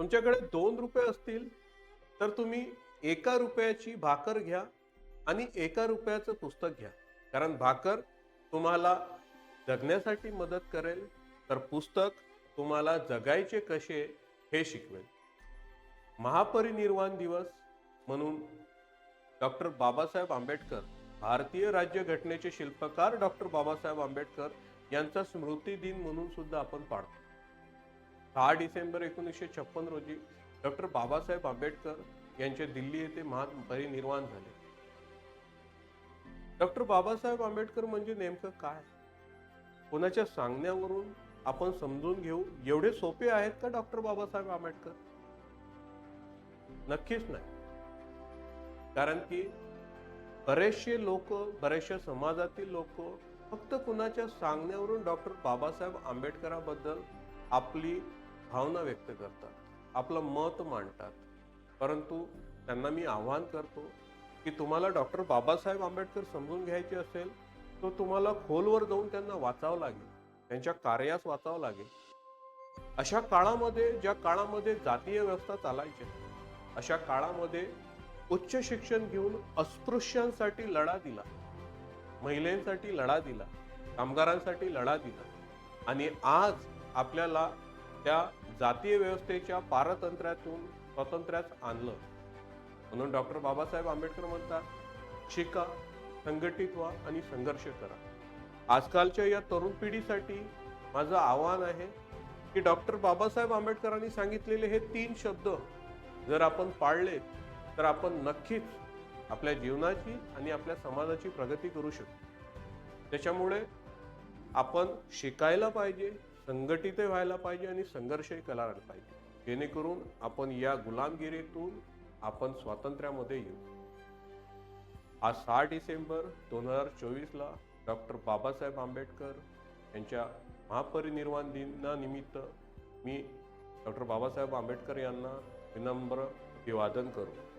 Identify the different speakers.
Speaker 1: तुमच्याकडे दोन रुपये असतील तर तुम्ही एका रुपयाची भाकर घ्या आणि एका रुपयाचं पुस्तक घ्या. कारण भाकर तुम्हाला जगण्यासाठी मदत करेल तर पुस्तक तुम्हाला जगायचे कसे हे शिकवेल. महापरिनिर्वाण दिवस म्हणून डॉक्टर बाबासाहेब आंबेडकर भारतीय राज्यघटनेचे शिल्पकार डॉक्टर बाबासाहेब आंबेडकर यांचा स्मृती दिन म्हणून सुद्धा आपण पाळतो. सहा डिसेंबर एकोणीसशे छप्पन रोजी डॉक्टर बाबासाहेब आंबेडकर यांचे दिल्ली येथे महापरिनिर्वाण झाले. डॉक्टर बाबासाहेब आंबेडकर म्हणजे नेमकं काय? कोणाच्या सांगण्यावरून आपण समजून घेऊ? एवढे सोपे आहेत का डॉक्टर बाबासाहेब आंबेडकर? नक्कीच नाही. कारण की बरेचसे लोक बरेचशा समाजातील लोक फक्त कुणाच्या सांगण्यावरून डॉक्टर बाबासाहेब आंबेडकराबद्दल आपली भावना व्यक्त करतात आपलं मत मांडतात. परंतु त्यांना मी आव्हान करतो की तुम्हाला डॉक्टर बाबासाहेब आंबेडकर समजून घ्यायचे असेल तर तुम्हाला खोलवर जाऊन त्यांना वाचावं लागेल त्यांच्या कार्यास वाचावं लागेल. अशा काळामध्ये ज्या काळामध्ये जातीय व्यवस्था चालायची अशा काळामध्ये उच्च शिक्षण घेऊन अस्पृश्यांसाठी लढा दिला महिलांसाठी लढा दिला कामगारांसाठी लढा दिला आणि आज आपल्याला त्या जातीय व्यवस्थेच्या पारतंत्र्यातून स्वातंत्र्यात आणलं. म्हणून डॉक्टर बाबासाहेब आंबेडकर म्हणतात शिका संघटित व्हा आणि संघर्ष करा. आजकालच्या या तरुण पिढीसाठी माझं आव्हान आहे की डॉक्टर बाबासाहेब आंबेडकरांनी सांगितलेले हे तीन शब्द जर आपण पाळले तर आपण नक्कीच आपल्या जीवनाची आणि आपल्या समाजाची प्रगती करू शकतो त्याच्यामुळे आपण शिकायला पाहिजे संघटित व्हायला पाहिजे आणि संघर्षही करायला पाहिजे. जेणेकरून आपण या गुलामगिरीतून आपण स्वातंत्र्यामध्ये येऊ. आज सहा डिसेंबर दोन हजार चोवीसला डॉक्टर बाबासाहेब आंबेडकर यांच्या महापरिनिर्वाण दिनानिमित्त मी डॉक्टर बाबासाहेब आंबेडकर यांना विनम्र अभिवादन करू.